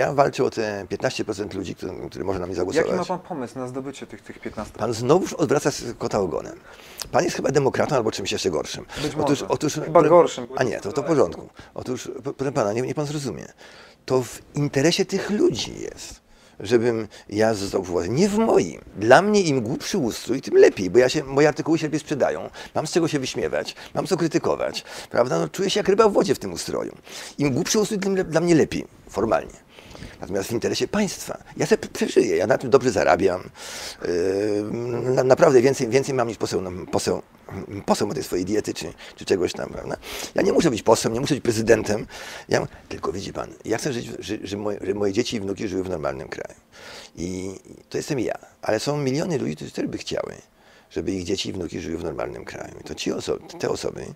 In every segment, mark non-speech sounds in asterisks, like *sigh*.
ja walczę o te 15% ludzi, które, które może na mnie zagłosować. Jaki ma pan pomysł na zdobycie tych, tych 15%? Pan znowuż odwraca kota ogonem. Pan jest chyba demokratą albo czymś jeszcze gorszym. Być otóż, może. otóż, Chyba gorszym. A nie, to, to w porządku. Otóż, proszę pana, nie, nie pan zrozumie. To w interesie tych ludzi jest, żebym ja został przy władzy. Nie w moim. Dla mnie im głupszy ustrój, tym lepiej, bo ja się, moje artykuły się lepiej sprzedają. Mam z czego się wyśmiewać, mam co krytykować. Prawda? No, czuję się jak ryba w wodzie w tym ustroju. Im głupszy ustrój, tym dla mnie lepiej, formalnie. Natomiast w interesie państwa. Ja sobie przeżyję, ja na tym dobrze zarabiam. Yy, na, naprawdę więcej, więcej mam niż poseł, no, poseł, poseł tej swojej diety czy, czy czegoś tam, prawda? Ja nie muszę być posłem, nie muszę być prezydentem. Ja, tylko widzi pan, ja chcę żyć, moje, moje dzieci i wnuki żyły w normalnym kraju. I to jestem ja. Ale są miliony ludzi, którzy by chciały żeby ich dzieci i wnuki żyły w normalnym kraju. I to ci osoby, te osoby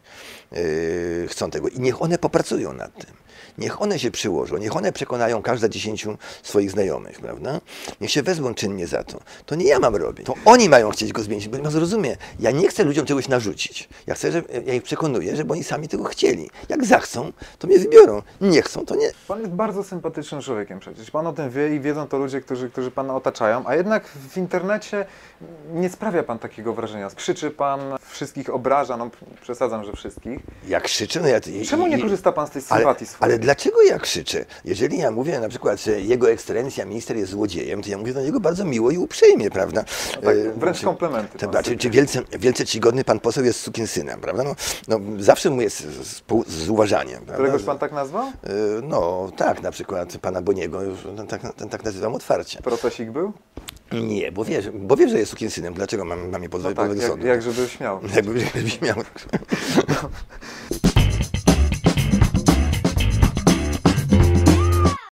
yy, chcą tego i niech one popracują nad tym. Niech one się przyłożą, niech one przekonają każda dziesięciu swoich znajomych, prawda? Niech się wezmą czynnie za to. To nie ja mam robić. To oni mają chcieć go zmienić, bo pan zrozumie. Ja nie chcę ludziom czegoś narzucić. Ja chcę, że ja ich przekonuję, żeby oni sami tego chcieli. Jak zachcą, to mnie wybiorą. Nie chcą, to nie. Pan jest bardzo sympatycznym człowiekiem przecież. Pan o tym wie i wiedzą to ludzie, którzy, którzy pana otaczają, a jednak w internecie nie sprawia pan takiego wrażenia. Krzyczy pan, wszystkich obraża, no przesadzam, że wszystkich. Jak krzyczę, no ja... Czemu nie korzysta pan z tej Ale, sympatii swojej? Ale dlaczego ja krzyczę? Jeżeli ja mówię na przykład, że jego ekscelencja minister jest złodziejem, to ja mówię do niego bardzo miło i uprzejmie, prawda? No tak, E, wręcz czy- komplementy pan czy, sobie czy wielce, wielce czcigodny pan poseł jest synem, prawda? No, no, zawsze mu jest z, z uważaniem. Prawda? Któregoś pan tak nazwał? E, No tak, na przykład pana Boniego, tak, tak nazywam otwarcie. Procesik był? Nie, bo wie, że- bo wie, że jest synem. Dlaczego mam, mam je No pozwać tak, do jak, sądu? jak żeby śmiał. Jakby, jakby miał. *laughs* *laughs*